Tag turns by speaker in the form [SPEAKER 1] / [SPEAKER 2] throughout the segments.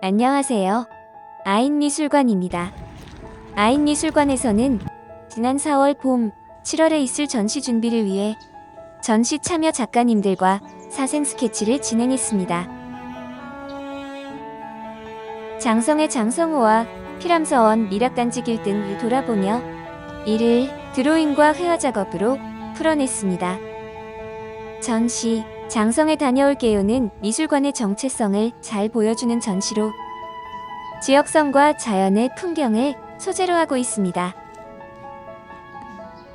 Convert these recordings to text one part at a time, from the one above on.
[SPEAKER 1] 안녕하세요. 아인미술관입니다. 아인미술관에서는 지난 4월 봄, 7월에 있을 전시 준비를 위해 전시 참여 작가님들과 사생 스케치를 진행했습니다. 장성의 장성호와 피람서원 미락단지 길 등을 돌아보며 이를 드로잉과 회화 작업으로 풀어냈습니다. 전시 장성에 다녀올게요는 미술관의 정체성을 잘 보여주는 전시로 지역성과 자연의 풍경을 소재로 하고 있습니다.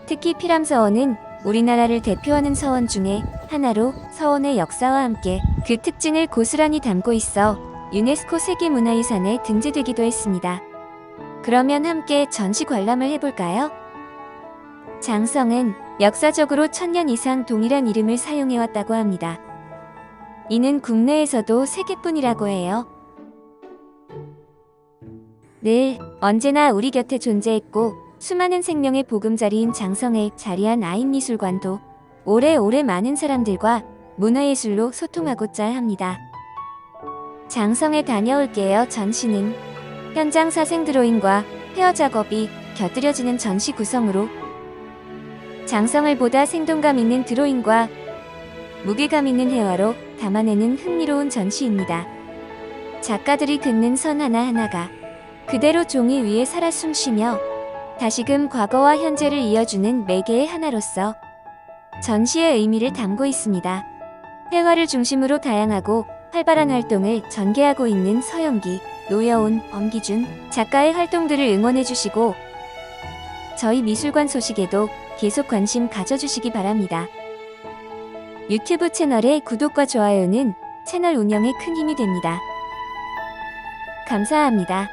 [SPEAKER 1] 특히 피람서원은 우리나라를 대표하는 서원 중에 하나로 서원의 역사와 함께 그 특징을 고스란히 담고 있어 유네스코 세계문화유산에 등재되기도 했습니다. 그러면 함께 전시 관람을 해볼까요? 장성은 역사적으로 천년 이상 동일한 이름을 사용해왔다고 합니다. 이는 국내에서도 세계뿐이라고 해요. 늘 언제나 우리 곁에 존재했고 수많은 생명의 보금자리인 장성에 자리한 아인미술관도 오래오래 많은 사람들과 문화예술로 소통하고자 합니다. 장성에 다녀올게요 전시는 현장 사생 드로잉과 헤어 작업이 곁들여지는 전시 구성으로 장성을 보다 생동감 있는 드로잉과 무게감 있는 회화로 담아내는 흥미로운 전시입니다. 작가들이 긋는 선 하나하나가 그대로 종이 위에 살아 숨쉬며 다시금 과거와 현재를 이어주는 매개의 하나로서 전시의 의미를 담고 있습니다. 회화를 중심으로 다양하고 활발한 활동을 전개하고 있는 서영기, 노여운, 엄기준 작가의 활동들을 응원해 주시고 저희 미술관 소식에도 계속 관심 가져주시기 바랍니다. 유튜브 채널의 구독과 좋아요는 채널 운영에 큰 힘이 됩니다. 감사합니다.